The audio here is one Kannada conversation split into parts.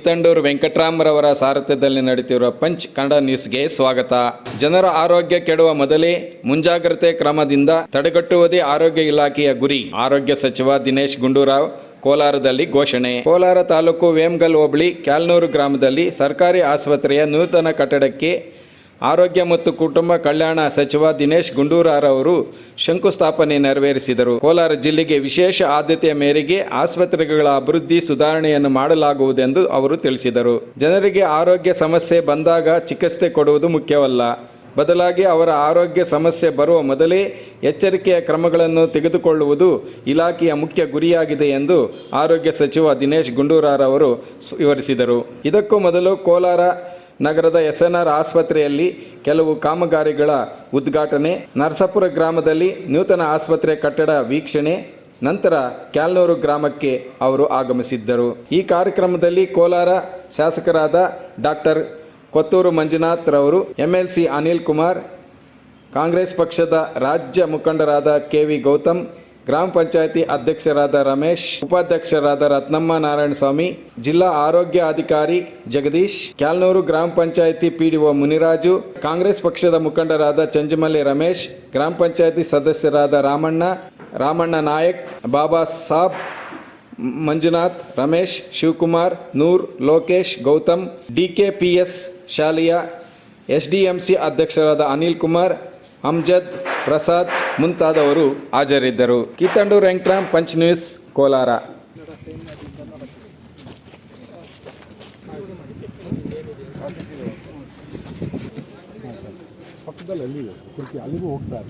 ಕಿತ್ತಂಡೂರು ವೆಂಕಟರಾಮರವರ ಸಾರಥ್ಯದಲ್ಲಿ ನಡೆಯುತ್ತಿರುವ ಪಂಚ್ ಕನ್ನಡ ನ್ಯೂಸ್ಗೆ ಸ್ವಾಗತ. ಜನರ ಆರೋಗ್ಯ ಕೆಡುವ ಮೊದಲೇ ಮುಂಜಾಗ್ರತೆ ಕ್ರಮದಿಂದ ತಡೆಗಟ್ಟುವುದೇ ಆರೋಗ್ಯ ಇಲಾಖೆಯ ಗುರಿ. ಆರೋಗ್ಯ ಸಚಿವ ದಿನೇಶ್ ಗುಂಡೂರಾವ್ ಕೋಲಾರದಲ್ಲಿ ಘೋಷಣೆ. ಕೋಲಾರ ತಾಲೂಕು ವೇಮ್ಗಲ್ ಹೋಬಳಿ ಕ್ಯಾಲ್ನೂರು ಗ್ರಾಮದಲ್ಲಿ ಸರ್ಕಾರಿ ಆಸ್ಪತ್ರೆಯ ನೂತನ ಕಟ್ಟಡಕ್ಕೆ ಆರೋಗ್ಯ ಮತ್ತು ಕುಟುಂಬ ಕಲ್ಯಾಣ ಸಚಿವ ದಿನೇಶ್ ಗುಂಡೂರಾರವರು ಶಂಕುಸ್ಥಾಪನೆ ನೆರವೇರಿಸಿದರು. ಕೋಲಾರ ಜಿಲ್ಲೆಗೆ ವಿಶೇಷ ಆದ್ಯತೆಯ ಮೇರೆಗೆ ಆಸ್ಪತ್ರೆಗಳ ಅಭಿವೃದ್ಧಿ ಸುಧಾರಣೆಯನ್ನು ಮಾಡಲಾಗುವುದೆಂದು ಅವರು ತಿಳಿಸಿದರು. ಜನರಿಗೆ ಆರೋಗ್ಯ ಸಮಸ್ಯೆ ಬಂದಾಗ ಚಿಕಿತ್ಸೆ ಕೊಡುವುದು ಮುಖ್ಯವಲ್ಲ. ಬದಲಾಗಿ ಅವರ ಆರೋಗ್ಯ ಸಮಸ್ಯೆ ಬರುವ ಮೊದಲೇ ಎಚ್ಚರಿಕೆಯ ಕ್ರಮಗಳನ್ನು ತೆಗೆದುಕೊಳ್ಳುವುದು ಇಲಾಖೆಯ ಮುಖ್ಯ ಗುರಿಯಾಗಿದೆ ಎಂದು ಆರೋಗ್ಯ ಸಚಿವ ದಿನೇಶ್ ಗುಂಡೂರಾರವರು ವಿವರಿಸಿದರು. ಇದಕ್ಕೂ ಮೊದಲು ಕೋಲಾರ ನಗರದ ಎಸ್ಎನ್ಆರ್ ಆಸ್ಪತ್ರೆಯಲ್ಲಿ ಕೆಲವು ಕಾಮಗಾರಿಗಳ ಉದ್ಘಾಟನೆ. ನರಸಾಪುರ ಗ್ರಾಮದಲ್ಲಿ ನೂತನ ಆಸ್ಪತ್ರೆ ಕಟ್ಟಡ ವೀಕ್ಷಣೆ. ನಂತರ ಕ್ಯಾಲ್ನೂರು ಗ್ರಾಮಕ್ಕೆ ಅವರು ಆಗಮಿಸಿದ್ದರು. ಈ ಕಾರ್ಯಕ್ರಮದಲ್ಲಿ ಕೋಲಾರ ಶಾಸಕರಾದ ಡಾಕ್ಟರ್ ಕೊತ್ತೂರು ಮಂಜುನಾಥ್ ರವರು, ಎಂಎಲ್ಸಿ ಅನಿಲ್ ಕುಮಾರ್ ಕಾಂಗ್ರೆಸ್ ಪಕ್ಷದ ರಾಜ್ಯ ಮುಖಂಡರಾದ ಕೆ ವಿ ಗೌತಮ್ ಗ್ರಾಮ ಪಂಚಾಯತಿ ಅಧ್ಯಕ್ಷರಾದ ರಮೇಶ್, ಉಪಾಧ್ಯಕ್ಷರಾದ ರತ್ನಮ್ಮ ನಾರಾಯಣ ಸ್ವಾಮಿ, ಜಿಲ್ಲಾ ಆರೋಗ್ಯ ಅಧಿಕಾರಿ ಜಗದೀಶ್, ಕ್ಯಾಲ್ನೂರು ಗ್ರಾಮ ಪಂಚಾಯತಿ ಪಿಡಿಒ ಮುನಿರಾಜು, ಕಾಂಗ್ರೆಸ್ ಪಕ್ಷದ ಮುಖಂಡರಾದ ಚಂಜಮಲ್ಲಿ ರಮೇಶ್, ಗ್ರಾಮ ಪಂಚಾಯತಿ ಸದಸ್ಯರಾದ ರಾಮಣ್ಣ ರಾಮಣ್ಣ ನಾಯಕ್, ಬಾಬಾ ಸಾಬ್, ಮಂಜುನಾಥ್, ರಮೇಶ್, ಶಿವಕುಮಾರ್, ನೂರ್, ಲೋಕೇಶ್, ಗೌತಮ್, ಡಿಕೆಪಿಎಸ್ ಶಾಲೆಯ ಸಿ ಅಧ್ಯಕ್ಷರಾದ ಅನಿಲ್ ಕುಮಾರ್, ಅಮ್ಜದ್ ಪ್ರಸಾದ್ ಮುಂತಾದವರು ಹಾಜರಿದ್ದರು. Kittanduru Venkatram Punch News Kolar. ಪಕ್ಕದಲ್ಲಿ ಅಲ್ಲಿ ಕುರ್ಚಿ ಅಲ್ಲಿಗೂ ಹೋಗ್ತಾರೆ.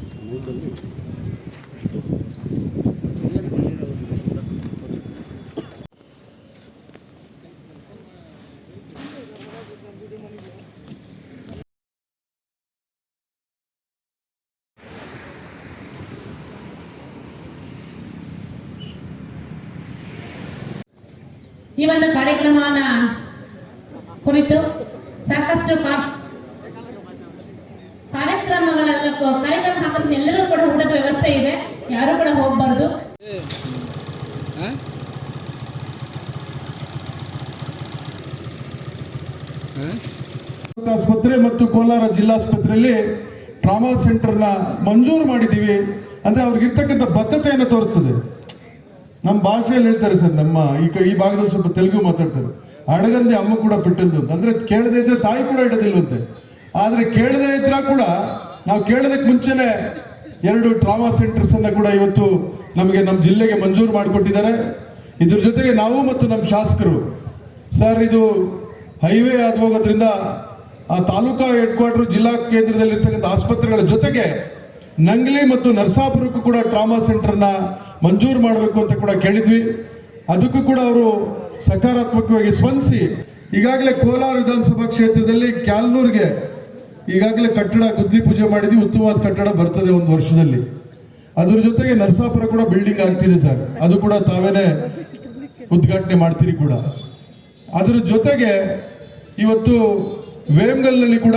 ಈ ಒಂದು ಕಾರ್ಯಕ್ರಮವನ್ನ ಕುರಿತು ಸಾಕಷ್ಟು ಕಾರ್ಯಕ್ರಮಗಳೆಲ್ಲ ಕಾರ್ಯಕ್ರಮ ಹಾಕಿದ್ರೆ ಎಲ್ಲರೂ ಕೂಡ ಊಟದ ವ್ಯವಸ್ಥೆ ಇದೆ. ಯಾರು ಕೂಡ ಹೋಗ್ಬಾರ್ದು. ಆಸ್ಪತ್ರೆ ಮತ್ತು ಕೋಲಾರ ಜಿಲ್ಲಾಸ್ಪತ್ರೆಯಲ್ಲಿ ಟ್ರಾಮಾ ಸೆಂಟರ್ನ ಮಂಜೂರು ಮಾಡಿದ್ದೀವಿ. ಅಂದ್ರೆ ಅವ್ರಿಗೆ ಇರ್ತಕ್ಕಂಥ ಬದ್ಧತೆಯನ್ನು ತೋರಿಸ್ತದೆ. ನಮ್ಮ ಭಾಷೆಯಲ್ಲಿ ಹೇಳ್ತಾರೆ ಸರ್, ನಮ್ಮ ಈ ಕಡೆ, ಈ ಭಾಗದಲ್ಲಿ ಸ್ವಲ್ಪ ತೆಲುಗು ಮಾತಾಡ್ತಾರೆ. ಅಡಗಂದೆ ಅಮ್ಮ ಕೂಡ ಬಿಟ್ಟದ್ದು ಅಂತ. ಅಂದ್ರೆ ಕೇಳದೆ ಇದ್ರೆ ತಾಯಿ ಕೂಡ ಇಡೋದಿಲ್ವಂತೆ. ಆದ್ರೆ ಕೇಳದೆ ಇದ್ರ ಕೂಡ ನಾವು ಕೇಳೋದಕ್ಕೆ ಮುಂಚೆನೆ ಎರಡು ಟ್ರಾಮಾ ಸೆಂಟರ್ಸ್ ಅನ್ನ ಕೂಡ ಇವತ್ತು ನಮಗೆ ನಮ್ಮ ಜಿಲ್ಲೆಗೆ ಮಂಜೂರು ಮಾಡಿಕೊಟ್ಟಿದ್ದಾರೆ. ಇದ್ರ ಜೊತೆಗೆ ನಾವು ಮತ್ತು ನಮ್ಮ ಶಾಸಕರು. ಸರ್, ಇದು ಹೈವೇ ಆದ ಹೋಗೋದ್ರಿಂದ ಆ ತಾಲೂಕಾ ಹೆಡ್ ಕ್ವಾರ್ಟರ್ ಜಿಲ್ಲಾ ಕೇಂದ್ರದಲ್ಲಿ ಇರ್ತಕ್ಕಂಥ ಆಸ್ಪತ್ರೆಗಳ ಜೊತೆಗೆ ನಂಗ್ಲಿ ಮತ್ತು ನರಸಾಪುರಕ್ಕೂ ಕೂಡ ಟ್ರಾಮಾ ಸೆಂಟರ್ನ ಮಂಜೂರು ಮಾಡಬೇಕು ಅಂತ ಕೂಡ ಕೇಳಿದ್ವಿ. ಅದಕ್ಕೂ ಕೂಡ ಅವರು ಸಕಾರಾತ್ಮಕವಾಗಿ ಸ್ಪಂದಿಸಿ. ಈಗಾಗಲೇ ಕೋಲಾರ ವಿಧಾನಸಭಾ ಕ್ಷೇತ್ರದಲ್ಲಿ ಕ್ಯಾಲ್ನೂರ್ಗೆ ಈಗಾಗಲೇ ಕಟ್ಟಡ ಗುದ್ದಿ ಪೂಜೆ ಮಾಡಿದ್ವಿ. ಉತ್ತಮವಾದ ಕಟ್ಟಡ ಬರ್ತದೆ ಒಂದು ವರ್ಷದಲ್ಲಿ. ಅದ್ರ ಜೊತೆಗೆ ನರಸಾಪುರ ಕೂಡ ಬಿಲ್ಡಿಂಗ್ ಆಗ್ತಿದೆ ಸರ್. ಅದು ಕೂಡ ತಾವೇನೆ ಉದ್ಘಾಟನೆ ಮಾಡ್ತೀರಿ ಕೂಡ. ಅದರ ಜೊತೆಗೆ ಇವತ್ತು ವೇಮ್ಗಲ್ನಲ್ಲಿ ಕೂಡ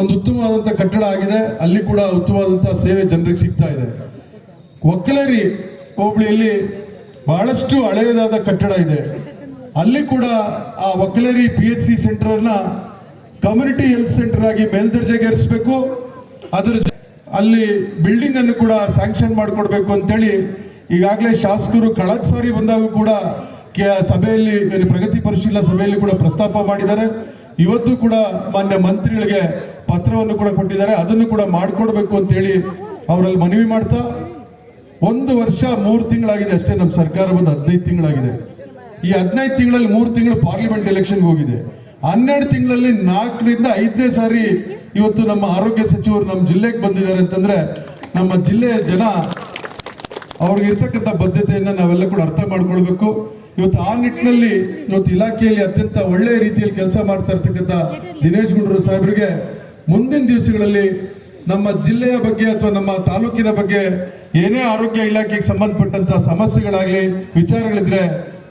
ಒಂದು ಉತ್ತಮವಾದಂಥ ಕಟ್ಟಡ ಆಗಿದೆ. ಅಲ್ಲಿ ಕೂಡ ಉತ್ತಮವಾದಂಥ ಸೇವೆ ಜನರಿಗೆ ಸಿಗ್ತಾ ಇದೆ. ಒಕ್ಕಲೇರಿ ಹೋಬಳಿಯಲ್ಲಿ ಬಹಳಷ್ಟು ಹಳೆಯದಾದ ಕಟ್ಟಡ ಇದೆ. ಅಲ್ಲಿ ಕೂಡ ಆ ಒಕ್ಕಲೇರಿ ಪಿ ಎಚ್ ಸಿ ಸೆಂಟರ್ನ ಕಮ್ಯುನಿಟಿ ಹೆಲ್ತ್ ಸೆಂಟರ್ ಆಗಿ ಮೇಲ್ದರ್ಜೆಗೇರಿಸಬೇಕು ಅದರ ಅಲ್ಲಿ ಬಿಲ್ಡಿಂಗ್ ಅನ್ನು ಕೂಡ ಸ್ಯಾಂಕ್ಷನ್ ಮಾಡಿಕೊಡ್ಬೇಕು ಅಂತೇಳಿ ಈಗಾಗಲೇ ಶಾಸಕರು ಕಳೆದ ಸಾರಿ ಬಂದಾಗ ಕೂಡ ಸಭೆಯಲ್ಲಿ ಪ್ರಗತಿ ಪರಿಶೀಲನಾ ಸಭೆಯಲ್ಲಿ ಕೂಡ ಪ್ರಸ್ತಾಪ ಮಾಡಿದ್ದಾರೆ. ಇವತ್ತು ಕೂಡ ಮಾನ್ಯ ಮಂತ್ರಿಗಳಿಗೆ ಪತ್ರವನ್ನು ಕೂಡ ಕೊಟ್ಟಿದ್ದಾರೆ. ಅದನ್ನು ಕೂಡ ಮಾಡಿಕೊಡ್ಬೇಕು ಅಂತೇಳಿ ಅವರಲ್ಲಿ ಮನವಿ ಮಾಡ್ತಾ ಒಂದು ವರ್ಷ ಮೂರು ತಿಂಗಳಾಗಿದೆ ಅಷ್ಟೇ ನಮ್ಮ ಸರ್ಕಾರ ಬಂದು ಹದಿನೈದು ತಿಂಗಳಾಗಿದೆ. ಈ ಹದಿನೈದು ತಿಂಗಳಲ್ಲಿ ಮೂರು ತಿಂಗಳು ಪಾರ್ಲಿಮೆಂಟ್ ಎಲೆಕ್ಷನ್ಗೆ ಹೋಗಿದೆ. ಹನ್ನೆರಡು ತಿಂಗಳಲ್ಲಿ ನಾಲ್ಕರಿಂದ ಐದನೇ ಸಾರಿ ಇವತ್ತು ನಮ್ಮ ಆರೋಗ್ಯ ಸಚಿವರು ನಮ್ಮ ಜಿಲ್ಲೆಗೆ ಬಂದಿದ್ದಾರೆ ಅಂತಂದ್ರೆ ನಮ್ಮ ಜಿಲ್ಲೆಯ ಜನ ಅವ್ರಿಗೆ ಇರ್ತಕ್ಕಂಥ ಬದ್ಧತೆಯನ್ನು ನಾವೆಲ್ಲ ಕೂಡ ಅರ್ಥ ಮಾಡ್ಕೊಳ್ಬೇಕು. ಇವತ್ತು ಆ ನಿಟ್ಟಿನಲ್ಲಿ ಇವತ್ತು ಇಲಾಖೆಯಲ್ಲಿ ಅತ್ಯಂತ ಒಳ್ಳೆಯ ರೀತಿಯಲ್ಲಿ ಕೆಲಸ ಮಾಡ್ತಾ ಇರ್ತಕ್ಕಂಥ ದಿನೇಶ್ ಗುಂಡೂರು ಸಾಹೇಬರಿಗೆ ಮುಂದಿನ ದಿವಸಗಳಲ್ಲಿ ನಮ್ಮ ಜಿಲ್ಲೆಯ ಬಗ್ಗೆ ಅಥವಾ ನಮ್ಮ ತಾಲೂಕಿನ ಬಗ್ಗೆ ಏನೇ ಆರೋಗ್ಯ ಇಲಾಖೆಗೆ ಸಂಬಂಧಪಟ್ಟಂತ ಸಮಸ್ಯೆಗಳಾಗ್ಲಿ, ವಿಚಾರಗಳಿದ್ರೆ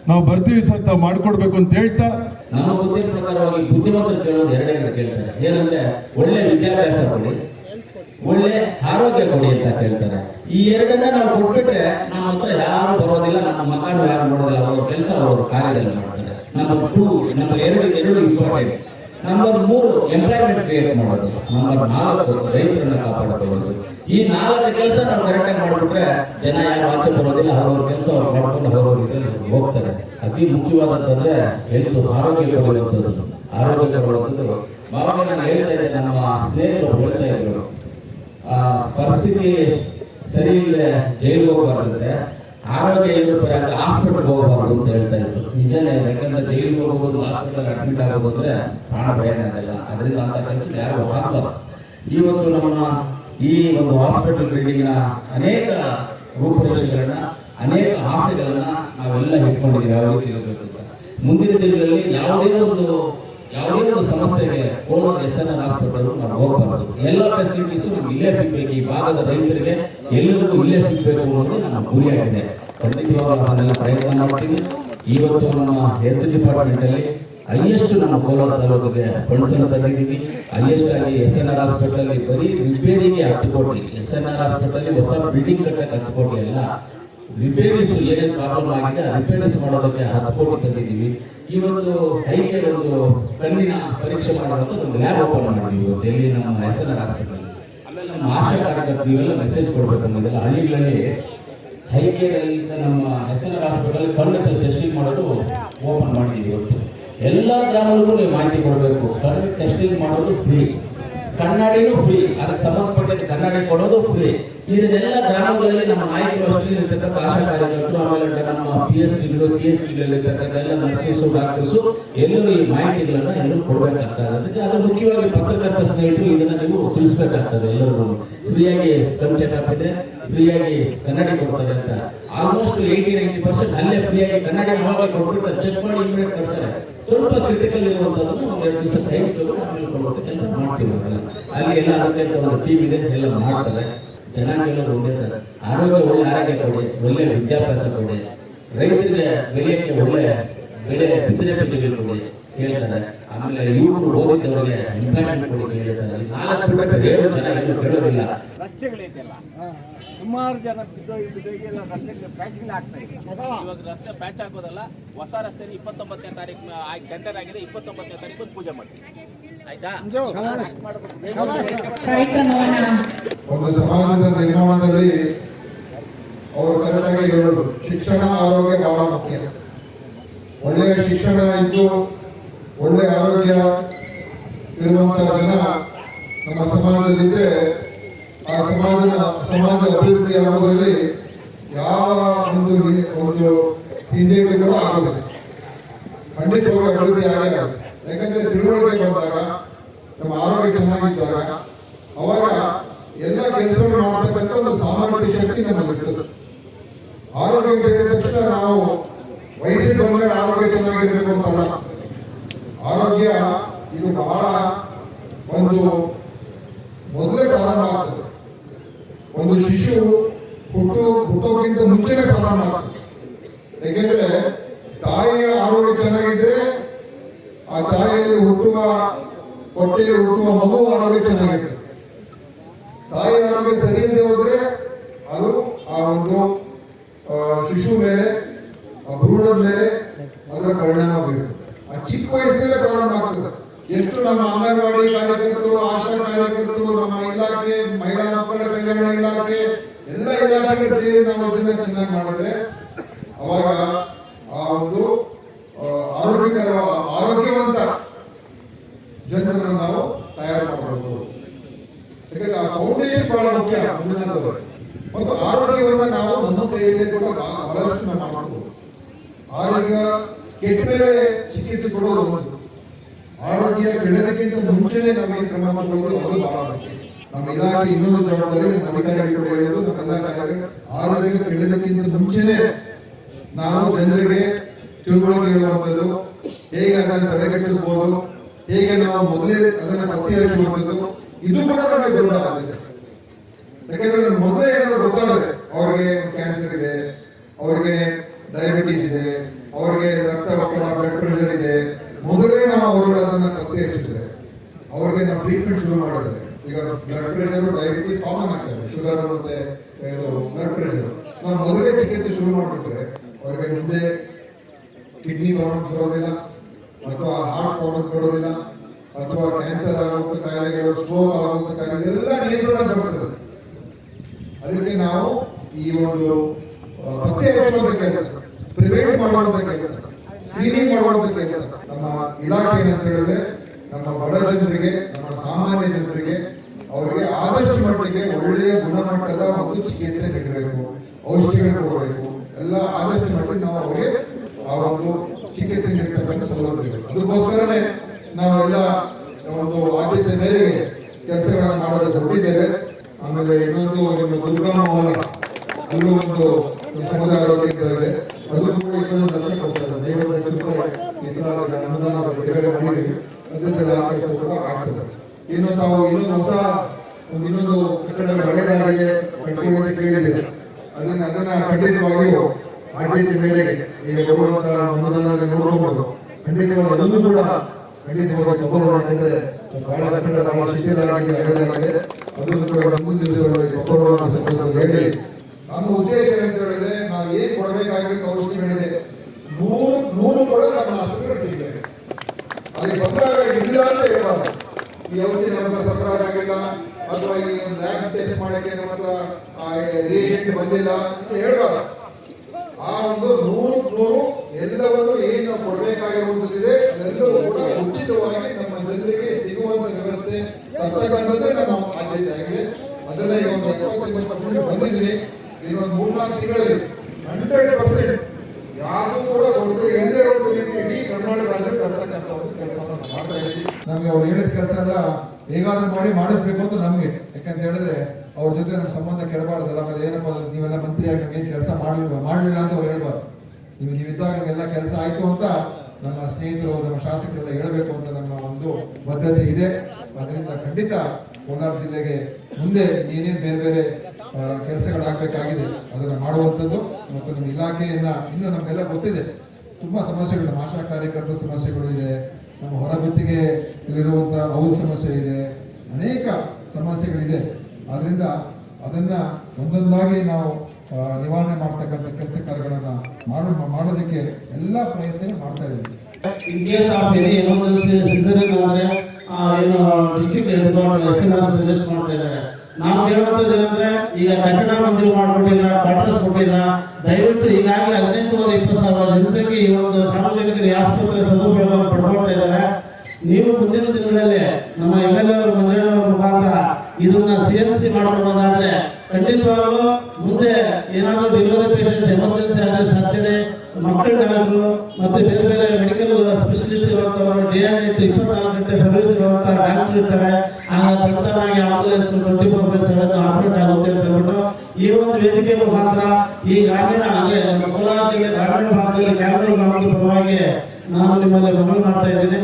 ನಾವು ಬರ್ತೀವಿ ಸರ್, ತಾವು ಮಾಡ್ಕೊಡ್ಬೇಕು ಅಂತ ಹೇಳ್ತಾ. ನಮ್ಮ ಪ್ರಕಾರವಾಗಿ ಬುದ್ಧಿವಂತರು ಕೇಳೋದು ಎರಡೇ ಕೇಳ್ತಾರೆ. ಏನಂದ್ರೆ, ಒಳ್ಳೆ ವಿದ್ಯಾಭ್ಯಾಸ ಕೊಡಿ. ಒಳ್ಳೆ ಆರೋಗ್ಯ ಕೊಡಿ ಅಂತ ಕೇಳ್ತಾರೆ. ಈ ಎರಡನ್ನ ನಾವು ಕೊಟ್ಬಿಟ್ರೆ ನಮ್ಮ ಹತ್ರ ಯಾರು ಬರೋದಿಲ್ಲ, ನಮ್ಮ ಮಕ್ಕಳು ಯಾರು ನೋಡೋದಿಲ್ಲ, ಅವ್ರ ಕೆಲಸ ಅವರು ಕಾರ್ಯದಲ್ಲಿ ಮಾಡ್ತಾರೆ. ನಂಬರ್ ಟೂ ನಂಬರ್ ಎರಡು ಎರಡು ಇಂಪಾರ್ಟೆಂಟ್ ನಂಬರ್ ಮೂರು ಎಂಪ್ಲಾಯ್ಮೆಂಟ್ ಕ್ರಿಯೇಟ್ ಮಾಡೋದು. ನಂಬರ್ ನಾಲ್ಕು, ರೈತರನ್ನ ಕಾಪಾಡ್ಕೊಳ್ಳೋದು. ಈ ನಾಲ್ಕು ಕೆಲಸ ನಾವು ಕರೆಕ್ಟಾಗಿ ಮಾಡಿಬಿಟ್ರೆ ಜನ ಯಾರು ಆಚೆ ಬರೋದಿಲ್ಲ, ಅವ್ರವ್ರ ಕೆಲಸ ಅವ್ರು ಮಾಡ್ಕೊಂಡು ಹೋಗ್ತಾರೆ. ಅತಿ ಮುಖ್ಯವಾದಂತಂದ್ರೆ ಹೆಲ್ತ್ ಆರೋಗ್ಯ ಕೊಡುವಂಥದ್ದು. ಆರೋಗ್ಯ ಕೊಡುವಂಥದ್ದು. ಬಾಬಾ ನಾನು ಹೇಳ್ತಾ ಇದ್ದೆ, ನಮ್ಮ ಸ್ನೇಹಿತರು ಹೇಳ್ತಾ ಇದ್ರು. ಪರಿಸ್ಥಿತಿ ಸರಿ ಇಲ್ಲದೆ ಜೈಲಿಗೆ ಹೋಗಬಾರ್ದಂದ್ರೆ ಆರೋಗ್ಯ ಏನು ಪರ ಹಾಸ್ಪಿಟಲ್ ಹೋಗಬಾರ್ದು ಅಂತ ಹೇಳ್ತಾ ಇದ್ರು. ನಿಜನೇ, ಯಾಕಂದ್ರೆ ಜೈಲಿಗೆ ಹೋಗೋದು ಹಾಸ್ಪಿಟಲ್ ಅಡ್ಮಿಟ್ ಆಗೋದು ಅಂದ್ರೆ ಪ್ರಾಣ ಭಯನೇ ಆಗಲ್ಲ ಅದರಿಂದ ಅಂತ ಕೆಲಸ ಯಾರು ಹೋಗಬಾರ್ದು ಇವತ್ತು ನಮ್ಮ ಈ ಒಂದು ಹಾಸ್ಪಿಟಲ್ ಬಿಲ್ಡಿಂಗ್ನ ಅನೇಕ ರೂಪುರೇಷೆಗಳನ್ನ, ಅನೇಕ ಆಸೆಗಳನ್ನ ನಾವೆಲ್ಲ ಇಟ್ಕೊಂಡಿದ್ದೀವಿ ಯಾವ ರೀತಿ ಇರಬೇಕು ಅಂತ. ಮುಂದಿನ ದಿನಗಳಲ್ಲಿ ಯಾವುದೇ ಒಂದು ಯಾವುದೇ ಒಂದು ಸಮಸ್ಯೆಗೆ Kolar S N R hospital ನಾವು ಹೋಗಬಾರ್ದು. ಎಲ್ಲ ಫೆಸಿಲಿಟೀಸ್ ನಮ್ಗೆ ಇಲ್ಲೇ ಸಿಗ್ಬೇಕು. ಈ ಭಾಗದ ರೈತರಿಗೆ ಎಲ್ಲರಿಗೂ ಇಲ್ಲೇ ಸಿಗ್ಬೇಕು ಅನ್ನೋದು ನನ್ನ ಗುರಿಯಾಗಿದೆ ಅದನ್ನೆಲ್ಲ ಪ್ರಯತ್ನ ಮಾಡ್ತೀನಿ. ಇವತ್ತು ನಮ್ಮ ಹೆಲ್ತ್ ಡಿಪಾರ್ಟ್ಮೆಂಟ್ ಅಲ್ಲಿ ಹೈಯೆಸ್ಟ್ ನಮ್ಮ ಕೋಲಾರ ತಾಲೂಕಿಗೆ ಫಂಡ್ಸ್ ಅನ್ನು ತಂದಿದ್ದೀವಿ ಹೈಯೆಸ್ಟ್ ಆಗಿ ಎಸ್ ಎನ್ ಆರ್ ಹಾಸ್ಪಿಟಲ್ ಅಲ್ಲಿ ಬರೀ ರಿಪೇರಿಗೆ ಹತ್ತು ಕೋಟಿ. ಎಸ್ ಎನ್ ಆರ್ ಹಾಸ್ಪಿಟಲ್ ಹೊಸ ಬಿಲ್ಡಿಂಗ್ ಕಟ್ಟಕ್ಕೆ ಹತ್ತು ಕೋಟಿ ಅಲ್ಲ. ರಿಪೇರೀಸ್ ಏನೇನು ಪ್ರಾಬ್ಲಮ್ ಆಗಿದೆ ರಿಪೇರೀಸ್ ಮಾಡೋದಕ್ಕೆ ಹತ್ತು ಕೋಟಿ ತಂದಿದ್ದೀವಿ ಇವತ್ತು ಹೈಕೆ ಒಂದು ಕಣ್ಣಿನ ಪರೀಕ್ಷೆ ಮಾಡುವಂತ ಒಂದು ಲ್ಯಾಬ್ ಓಪನ್ ಮಾಡಿದ್ವಿ ಇವತ್ತು. ಎಲ್ಲಿ ನಮ್ಮ ಎಸ್ ಎನ್ ಹಾಸ್ಪಿಟಲ್ ಆಮೇಲೆ ನಮ್ಮ ಆಶಾ ಕಾರ್ಯಕರ್ತರು ಇವೆಲ್ಲ ಮೆಸೇಜ್ ಕೊಡ್ಬೇಕು ಅನ್ನೋದೆಲ್ಲ ಹಳ್ಳಿಗಳಲ್ಲಿ ಹೈಕೇರಿಂದ ನಮ್ಮ ಎಸ್ ಎನ್ ಆರ್ ಹಾಸ್ಪಿಟಲ್ ಕಣ್ಣು ಟೆಸ್ಟಿಂಗ್ ಮಾಡೋದು ಓಪನ್ ಮಾಡಿದ್ವಿ ಇವತ್ತು. ಎಲ್ಲ ಗ್ರಾಮಗಳಿಗೂ ನೀವು ಮಾಹಿತಿ ಕೊಡಬೇಕು. ಕಣ್ಣು ಟೆಸ್ಟಿಂಗ್ ಮಾಡೋದು ಫ್ರೀ ಕನ್ನಡಿನೂ ಫ್ರೀ ಅದಕ್ಕೆ ಸಂಬಂಧಪಟ್ಟ ಕನ್ನಡಿ ಕೊಡೋದು ಫ್ರೀ ಇದನ್ನೆಲ್ಲ ಗ್ರಾಮಗಳಲ್ಲಿ ನಮ್ಮ ನಾಯಕರು ಅಷ್ಟೇ ಇರ್ತಕ್ಕಂಥ ಆಶಾ ಕಾರ್ಯಕರ್ತರು, ಆಮೇಲೆ ನಮ್ಮ ಪಿ ಎಸ್ ಸಿಗಳು ಸಿ ಎಸ್ ಸಿಗಳಿರ್ತಕ್ಕಂಥ ಎಲ್ಲ ನರ್ಸಸ್, ಡಾಕ್ಟರ್ಸು, ಎಲ್ಲರೂ ಈ ಮಾಹಿತಿಗಳನ್ನ ಎಲ್ಲರೂ ಕೊಡಬೇಕಾಗ್ತದೆ. ಅದು ಮುಖ್ಯವಾಗಿ ಪತ್ರಕರ್ತ ಸ್ನೇಹಿತರು ಇದನ್ನ ನೀವು ತಿಳಿಸ್ಬೇಕಾಗ್ತದೆ ಎಲ್ಲರೂ ಫ್ರೀಯಾಗಿ ಕಣ್ ಚೆಕಪ್ ಫ್ರೀಯಾಗಿ ಕನ್ನಡಿ ಕೊಡ್ತಾರೆ ಅಂತ. ಆಲ್ಮೋಸ್ಟ್ ಏಯ್ಟಿ ನೈಂಟಿ ಪರ್ಸೆಂಟ್ ಅಲ್ಲೇ ಫ್ರೀಯಾಗಿ ಕನ್ನಡ ಯಾವಾಗ ಕೊಟ್ಬಿಡ್ತಾರೆ ಚೆಕ್ ಮಾಡಿ ಇನ್ವೇಟ್ ಕೊಡ್ತಾರೆ. ಸ್ವಲ್ಪ ಕ್ರಿಟಿಕಲ್ ಇರುವಂತದ್ದನ್ನು ಒಂದು ಎರಡು ದಿವಸ ಟೈಮ್ ತಗೊಂಡು ಆಮೇಲೆ ಕೊಡುವಂತ ಕೆಲಸ ಮಾಡ್ತೀವಿ. ಅಲ್ಲಿ ಎಲ್ಲ ಅದಕ್ಕೆ ಒಂದು ಟೀಮ್ ಇದೆ, ಎಲ್ಲ ಮಾಡ್ತಾರೆ. ಜನಾಂಗೆಲ್ಲ ಒಂದೇ ಸರ್. ಆರೋಗ್ಯ ಒಳ್ಳೆ ಆರೋಗ್ಯ ಕೊಡಿ, ಒಳ್ಳೆ ವಿದ್ಯಾಭ್ಯಾಸ ಕೊಡಿ. ರೈತರಿಗೆ ಬೆಳೆಯಕ್ಕೆ ಒಳ್ಳೆ ಬೆಳೆ, ಬಿತ್ತನೆ ಬೀಜಗಳು ಕೊಡಿ ಹೇಳ್ತಾರೆ. ಆಮೇಲೆ ಇವರು ಓದಿದ್ದವರಿಗೆ ಎಂಪ್ಲಾಯ್ಮೆಂಟ್ ಕೊಡಿ ಹೇಳ್ತಾರೆ. ನಾಲ್ಕು ಬಿಟ್ಟರೆ ಏನು ಕೇಳೋದಿಲ್ಲ ರಸ್ತೆಗಳಿದೆಯಲ್ಲ ಸುಮಾರು ಜನ ಬಿದ್ದೋಗಿ ಬಿದ್ದೋಗಿ ಎಲ್ಲ ರಸ್ತೆಗಳು ಪ್ಯಾಚ್ಗಳು ಆಗ್ತಾ ಇದೆ ಇವಾಗ ರಸ್ತೆ ಪ್ಯಾಚ್ ಹಾಕೋದಲ್ಲ ಹೊಸ ರಸ್ತೆ ಇಪ್ಪತ್ತೊಂಬತ್ತನೇ ತಾರೀಕು ಟೆಂಡರ್ ಆಗಿದೆ ಇಪ್ಪತ್ತೊಂಬತ್ತನೇ ತಾರೀಕು ಬಂದು ಪೂಜೆ ಮಾಡ್ತೀವಿ. ಆಯ್ತಾ? ಒಂದು ಸಮಾಜದ ನಿರ್ಮಾಣದಲ್ಲಿ ಅವರು ಕರೆಕ್ಟಾಗಿ ಹೇಳೋದು ಶಿಕ್ಷಣ ಆರೋಗ್ಯ ಬಹಳ ಮುಖ್ಯ. ಒಳ್ಳೆಯ ಶಿಕ್ಷಣ ಇದ್ದು ಒಳ್ಳೆಯ ಆರೋಗ್ಯ ಇರುವಂತಹ ಜನ ನಮ್ಮ ಸಮಾಜದಲ್ಲಿದ್ದರೆ ಆ ಸಮಾಜದ, ಸಮಾಜ ಅಭಿವೃದ್ಧಿ ಆಗೋದ್ರಲ್ಲಿ ಯಾವ ಒಂದು ಒಂದು ಹಿಂದೇಟುಗಳು ಆಗೋದಿಲ್ಲ. ಖಂಡಿತವಾಗಿ ಅಭಿವೃದ್ಧಿ ಆಗೇ ಆಗುತ್ತೆ. ಯಾಕಂದ್ರೆ ತಿಳುವಳಿಕೆ ಬಂದಾಗ, ನಮ್ಮ ಆರೋಗ್ಯ ಚೆನ್ನಾಗಿದ್ದಾಗ, ಅವಾಗ ಎಲ್ಲ ಕೆಲಸಗಳು ಮಾಡ್ತಕ್ಕಂಥ ಒಂದು ಸಾಮರ್ಥ್ಯ ಶಕ್ತಿ ನಮಗೆ ಇರ್ತದೆ. ಆರೋಗ್ಯ ಹೇಳಿದ ತಕ್ಷಣ ನಾವು ವಯಸ್ಸಿಗೆ ಬಂದಾಗ ಆರೋಗ್ಯ ಚೆನ್ನಾಗಿರ್ಬೇಕು ಅಂತಲ್ಲ. ಆರೋಗ್ಯ ಇದು ಬಹಳ ಒಂದು ಮೊದಲೇ ಪ್ರಾರಂಭ ಆಗ್ತದೆ ಶಿಶು ಹುಟ್ಟು ಹುಟ್ಟೋಕ್ಕಿಂತ ಮುಂಚೆನೆ ಪ್ರಾರಂಭ ಆಗ್ತದೆ ಯಾಕೆಂದ್ರೆ ತಾಯಿಯ ಆರೋಗ್ಯ ಚೆನ್ನಾಗಿದ್ರೆ ಆ ತಾಯಿಯಲ್ಲಿ ಹುಟ್ಟುವ, ಹೊಟ್ಟೆಯಲ್ಲಿ ಹುಟ್ಟುವ ಮಗು ಆರೋಗ್ಯ ಚೆನ್ನಾಗಿರ್ತದೆ ತಾಯಿ ಆರೋಗ್ಯ ಸರಿ ಇಲ್ಲದೆ ಹೋದ್ರೆ ಅದು ಆ ಒಂದು ಶಿಶು ಮೇಲೆ, ಆ ಭ್ರೂಣದ ಮೇಲೆ ಅದರ ಪರಿಣಾಮ ಬೀರುತ್ತದೆ ಆ ಚಿಕ್ಕ ವಯಸ್ಸಿನಲ್ಲೇ ಪ್ರಾರಂಭ ಆಗ್ತದೆ ಎಷ್ಟು ನಮ್ಮ ಅಂಗನವಾಡಿ ಕಾರ್ಯಕರ್ತರು, ಆಶಾ ಕಾರ್ಯಕರ್ತರು, ನಮ್ಮ ಇಲಾಖೆ, ಮಹಿಳಾ ಮಕ್ಕಳ ಕಲ್ಯಾಣ ಇಲಾಖೆ, ಎಲ್ಲ ಇಲಾಖೆಗಳು ಸೇರಿ ನಾವು ಅದನ್ನ ಚೆನ್ನಾಗಿ ಮಾಡಿದ್ರೆ ಅವಾಗ ಆ ಒಂದು ಆರೋಗ್ಯಕರ, ಆರೋಗ್ಯವಂತ ಜನರನ್ನು ನಾವು ತಯಾರು ಮಾಡಬಹುದು ಯಾಕಂದ್ರೆ ಆ ಫೌಂಡೇಶನ್ ಬಹಳ ಮುಖ್ಯ ಮುಂದಿನದು ಮತ್ತು ಆರೋಗ್ಯವನ್ನು ನಾವು ನಮ್ಮ ಕೈಯಲ್ಲಿ ಕೂಡ ಬಹಳಷ್ಟು ಮಾಡಬಹುದು ಆರೋಗ್ಯ ಕೆಟ್ಟ ಮೇಲೆ ಚಿಕಿತ್ಸೆ ಕೊಡೋದು ಆರೋಗ್ಯ ಕೆಡದಕ್ಕಿಂತ ಮುಂಚೆನೆ ನಮಗೆ ಕ್ರಮ ತಗೊಳ್ಳೋದು ಬಹಳ ಮುಖ್ಯ. ನಮ್ಮ ಇಲಾಖೆ ಇನ್ನೊಂದು ಜವಾಬ್ದಾರಿ ನಮ್ಮ ಅಧಿಕಾರಿಗಳು ಹೇಳೋದು ನಮ್ಮೆಲ್ಲ ಕಾರ್ಯಗಳು ಆರೋಗ್ಯ ಕೆಡದಕ್ಕಿಂತ ಮುಂಚೆನೆ ನಾವು ಜನರಿಗೆ ತಿಳುವಳಿಕೆ ಹೇಳುವಂಥದ್ದು, ಹೇಗೆ ಅದನ್ನು ತಡೆಗಟ್ಟಿಸಬಹುದು, ಹೇಗೆ ನಾವು ಮೊದಲೇ ಅದನ್ನು ಪತ್ತೆ ಹಚ್ಚುವಂಥದ್ದು ಇದು ಕೂಡ ನಮಗೆ ಗೊತ್ತಾಗುತ್ತೆ. ಯಾಕಂದ್ರೆ ನಮ್ಗೆ ಮೊದಲೇ ಏನಾದ್ರು ಗೊತ್ತಾದ್ರೆ ಅವ್ರಿಗೆ ಕ್ಯಾನ್ಸರ್ ಇದೆ, ಅವ್ರಿಗೆ ಡಯಾಬಿಟೀಸ್ ಇದೆ, ಅವ್ರಿಗೆ ರಕ್ತ ಬ್ಲಡ್ ಪ್ರೆಷರ್ ಇದೆ ಮೊದಲೇ ನಾವು ಅವರುಗಳು ಅದನ್ನು ಪತ್ತೆ ಹಚ್ಚಿದ್ರೆ, ಅವ್ರಿಗೆ ನಾವು ಟ್ರೀಟ್ಮೆಂಟ್ ಶುರು ಮಾಡಿದ್ರೆ, ಈಗ ಬ್ಲಡ್ ಪ್ರೆಷರ್ ಡಯಾಬಿಟಿಸ್ ಕಾಮನ್ ಆಗ್ತದೆ. ಶುಗರ್ ಮತ್ತೆ ಇದು ಬ್ಲಡ್ ಪ್ರೆಷರ್ ನಾವು ಮೊದಲೇ ಚಿಕಿತ್ಸೆ ಶುರು ಮಾಡಿಬಿಟ್ರೆ, ಅವ್ರಿಗೆ ಮುಂದೆ ಕಿಡ್ನಿ ಪ್ರಾಬ್ಲಮ್ಸ್ ಬರೋದಿಲ್ಲ, ಅಥವಾ ಹಾರ್ಟ್ ಪ್ರಾಬ್ಲಮ್ಸ್ ಬರೋದಿಲ್ಲ, ಅಥವಾ ಕ್ಯಾನ್ಸರ್ ಆಗುವಂತ ಕಾಯಿಲೆಗಳು ಸ್ಟ್ರೋಕ್ ಆಗುವಂತ ಕಾಯಿಲೆ ಎಲ್ಲ ನಿಯಂತ್ರಣ ಬರ್ತದೆ. ಅದಕ್ಕೆ ನಾವು ಈ ಒಂದು ಪತ್ತೆ ಹಚ್ಚುವಂತ ಕೆಲಸ ಪ್ರಿವೆಂಟ್ ಮಾಡುವಂತ ಕೆಲಸ ಸ್ಕ್ರೀನಿಂಗ್ ಮಾಡುವಂತ ಕೆಲಸ. ಇಲಾಖೆ ಏನಂತ ಹೇಳಿದ್ರೆ ನಮ್ಮ ಬಡ ಜನರಿಗೆ, ನಮ್ಮ ಸಾಮಾನ್ಯ ಜನರಿಗೆ ಅವರಿಗೆ ಆದಷ್ಟು ಮಟ್ಟಿಗೆ ಒಳ್ಳೆಯ ಗುಣಮಟ್ಟದ ಒಂದು ಚಿಕಿತ್ಸೆ ನೀಡಬೇಕು. ಔಷಧಿಗಳು ಕೊಡಬೇಕು ಎಲ್ಲ ಆದಷ್ಟು ಮಟ್ಟಿಗೆ ನಾವು ಅವರಿಗೆ ಆ ಒಂದು ಚಿಕಿತ್ಸೆ ನೀಡತಕ್ಕಂಥ ಸೌಲಭ್ಯ ಇದೆ. ಅದಕ್ಕೋಸ್ಕರನೇ ನಾವೆಲ್ಲ ಒಂದು ಆದ್ಯತೆ ಮೇರೆಗೆ ಕೆಲಸಗಳನ್ನು ಮಾಡೋದಕ್ಕೆ ಹೊರಟಿದ್ದೇವೆ ಆಮೇಲೆ ಇನ್ನೊಂದು ನಿಮ್ಮ ದುರ್ಗಾ ಮಹೋಲ ಅಲ್ಲೂ ಒಂದು ಸಮುದಾಯ ಆರೋಗ್ಯ ಕೇಂದ್ರ ಇದೆ ಅದು ಕೂಡ ಇನ್ನೊಂದು ಲಕ್ಷ ಕೊಡ್ತಾರೆ ಐವತ್ತು ಲಕ್ಷ ರೂಪಾಯಿ ಈ ಸಲ ಅನುದಾನ ಬಿಡುಗಡೆ ಮಾಡಿದ್ದೀವಿ. ಅದರಿಂದ ಆ ಕೆಲಸ ಕೂಡ ಆಗ್ತದೆ. ಇನ್ನು ತಾವು ಇನ್ನೊಂದು ಹೊಸ, ಇನ್ನೊಂದು ಕಟ್ಟಡ ಹಳೆದಾರಿಗೆ ಕಟ್ಕೊಳ್ಳಿ ಅಂತ ಕೇಳಿದೆ ಅದನ್ನ ಅದನ್ನ ಖಂಡಿತವಾಗಿಯೂ ಆದ್ಯತೆ ಮೇರೆಗೆ ಈಗ ಕೊಡುವಂತಹ ಅನುದಾನ ನೋಡ್ಕೊಬಹುದು ಖಂಡಿತವಾಗಿ ಅದನ್ನು ಕೂಡ ಖಂಡಿತವಾಗಿ ತಗೊಳ್ಳೋಣ ಯಾಕಂದ್ರೆ ಬಹಳ ಕಟ್ಟಡ ನಮ್ಮ ಶಿಥಿಲಾಗಿ ಅದನ್ನು ಕೂಡ ಮುಂದಿನ ಹೇಳಿ. ನಮ್ಮ ಉದ್ದೇಶ ಏನಂತ ಹೇಳಿದ್ರೆ ನಾವು ಏನ್ ಕೊಡಬೇಕಾಗಿರೋ ಔಷಧಿಗಳಿದೆ ನೂರು ನೂರು ಕೂಡ ನಮ್ಮ ಆಸ್ಪತ್ರೆ ಸಿಗಬೇಕು ಅಲ್ಲಿ ಬದಲಾವಣೆ ಇಲ್ಲ ಅಂತ ಹೇಳ್ಬಾರ್ದು ನಮ್ಮ ಹತ್ರ ಸಪ್ಲೈ ಆಗಿಲ್ಲ. ಅಥವಾ ಈ ಲ್ಯಾಬ್ ಟೆಸ್ಟ್ ಮಾಡಕ್ಕೆ ನಮ್ಮ ಹತ್ರ ರಿಯೇಜೆಂಟ್ ಬಂದಿಲ್ಲ ಅಂತ ಹೇಳ್ಬಾರ್ದು. ಆ ಒಂದು ನೂರು ನೂರು ಎಲ್ಲವನ್ನೂ ಏನು ನಾವು ಕೊಡಬೇಕಾಗಿರುವಂತದ್ದಿದೆ ಅದೆಲ್ಲವೂ ಕೂಡ ಉಚಿತವಾಗಿ ನಮ್ಮ ಜನರಿಗೆ ಸಿಗುವಂತ ವ್ಯವಸ್ಥೆ. ತರ್ತಕ್ಕಂಥದ್ದೇ ನಮ್ಮ ಆದ್ಯತೆ ಆಗಿದೆ. ಅದನ್ನ ಈ ಒಂದು ಎಪ್ಪತ್ತೈದು ಪರ್ಸೆಂಟ್ ಬಂದಿದ್ದೀನಿ. ಇನ್ನೊಂದು ಮೂರ್ನಾಲ್ಕು ತಿಂಗಳಲ್ಲಿ ಹಂಡ್ರೆಡ್ ಪರ್ಸೆಂಟ್ ಯಾರು ಕೂಡ ಕೊಡದೆ ಎಲ್ಲೇ ಹೋಗ್ತದೆ ಇಡೀ ಕರ್ನಾಟಕ ತರ್ತಕ್ಕಂಥ ಒಂದು ಕೆಲಸವನ್ನು ಮಾಡ್ತಾ ಇದ್ದೀವಿ. ನಮಗೆ ಅವ್ರು ಹೇಳಿದ ಕೆಲಸ ಎಲ್ಲ ಹೇಗಾದ್ರೂ ಮಾಡಿ ಮಾಡಿಸ್ಬೇಕು ಅಂತ ನಮಗೆ. ಯಾಕಂತ ಹೇಳಿದ್ರೆ ಅವ್ರ ಜೊತೆ ನಮ್ಮ ಸಂಬಂಧ ಕೆಡಬಾರ್ದಲ್ಲ ಆಮೇಲೆ ಏನಪ್ಪ ನೀವೆಲ್ಲ ಮಂತ್ರಿ ಆಗಿ ನಮ್ಗೆ ಕೆಲಸ ಮಾಡಲಿಲ್ಲ ಮಾಡಲಿಲ್ಲ ಅಂತ ಅವ್ರು ಹೇಳ್ಬಾರ್ದು. ನೀವು ನೀವಿದ್ದಾಗ ನಿಮ್ಗೆಲ್ಲ ಕೆಲಸ ಆಯ್ತು ಅಂತ ನಮ್ಮ ಸ್ನೇಹಿತರು, ನಮ್ಮ ಶಾಸಕರೆಲ್ಲ ಹೇಳಬೇಕು ಅಂತ ನಮ್ಮ ಒಂದು ಬದ್ಧತೆ ಇದೆ. ಅದರಿಂದ ಖಂಡಿತ ಕೋಲಾರ ಜಿಲ್ಲೆಗೆ ಮುಂದೆ ಏನೇನು ಬೇರೆ ಬೇರೆ ಕೆಲಸಗಳಾಗಬೇಕಾಗಿದೆ ಅದನ್ನು ಮಾಡುವಂಥದ್ದು ಮತ್ತು ನಿಮ್ಮ ಇಲಾಖೆಯನ್ನು ಇನ್ನೂ ನಮಗೆಲ್ಲ ಗೊತ್ತಿದೆ. ತುಂಬಾ ಸಮಸ್ಯೆಗಳು ಆಶಾ ಕಾರ್ಯಕರ್ತರ ಸಮಸ್ಯೆಗಳು ಇದೆ. ನಮ್ಮ ಹೊರಗುತ್ತಿಗೆ ಇಲ್ಲಿರುವಂಥ ಔಲ್ ಸಮಸ್ಯೆ ಇದೆ, ಅನೇಕ ಸಮಸ್ಯೆಗಳಿದೆ. ಆದ್ದರಿಂದ ಅದನ್ನ ಒಂದೊಂದಾಗಿ ನಾವು ನಿವಾರಣೆ ಮಾಡ್ತಕ್ಕಂಥ ಕೆಲಸ ಕಾರ್ಯಗಳನ್ನ ಮಾಡ, ಮಾಡೋದಕ್ಕೆ ಎಲ್ಲ ಪ್ರಯತ್ನ ಮಾಡ್ತಾ ಇದ್ದೀವಿ. ಡಿಸ್ಟ್ರಿಕ್ಟ್ ಸಜೆಸ್ಟ್ ಮಾಡ್ತಾ ಇದ್ದಾರೆ. ನಾವು ಹೇಳುವಂತದ್ದು ಏನಂದ್ರೆ ಈಗ ಕಟ್ಟಡ ಮಂಜೂರು ಮಾಡ್ಕೊಟ್ಟಿದ್ರ ಕ್ವಾರ್ಟರ್ಸ್ ಕೊಟ್ಟಿದ್ರ ದಯವಿಟ್ಟು ಈಗಾಗಲೇ ಹದಿನೆಂಟುವರೆ ಇಪ್ಪತ್ತು ಸಾವಿರ ಜನಸಂಖ್ಯೆ ಈ ಒಂದು ಸಾರ್ವಜನಿಕರ ಈ ಆಸ್ಪತ್ರೆ ಸದುಪಯೋಗ ಪಡ್ಕೊಳ್ತಾ ಇದ್ದಾರೆ. ನೀವು ಮುಂದಿನ ದಿನಗಳಲ್ಲಿ ನಮ್ಮ ಎಂ ಎಲ್ ಎ ಮಂಜುಳಾ ಮುಖಾಂತರ ಇದನ್ನ ಸಿ ಎಂ ಸಿ ಖಂಡಿತವಾಗ್ಲೂ ಮುಂದೆ ಏನಾದರೂ ಡೆಲಿವರಿ ಪೇಷಂಟ್ಸ್ ಎಮರ್ಜೆನ್ಸಿ ಆದರೆ ಸರ್ಜರಿ ಮಕ್ಕಳಿಗಾಗಲು ಮತ್ತೆ ಬೇರೆ ಬೇರೆ ಮೆಡಿಕಲ್ ಸ್ಪೆಷಲಿಸ್ಟ್ ಇರುವಂತವರು ಡೇ ನೈಟ್ ಇಪ್ಪತ್ನಾಲ್ಕು ಗಂಟೆ ಸರ್ವಿಸ್ ಇರುವಂಥ ಡಾಕ್ಟರ್ ಇರ್ತಾರೆ ತಂತಾಗಿ ambulance twenty four by seven operate ಆಗುತ್ತೆ ಅಂತ ಹೇಳ್ಬಿಟ್ಟು ಈ ಒಂದು ವೇದಿಕೆ ಮುಖಾಂತರ ಈ ಗ್ರಾಮೀಣ ಅಲ್ಲೇ ಕೋಲಾರ ಜಿಲ್ಲೆ ಗ್ರಾಮೀಣ ಭಾಗದಲ್ಲಿ ಗ್ರಾಮೀಣ ಭಾಗದ ಪರವಾಗಿ ನಾನು ನಿಮ್ಮಲ್ಲಿ ಗಮನ ಮಾಡ್ತಾ ಇದ್ದೀನಿ.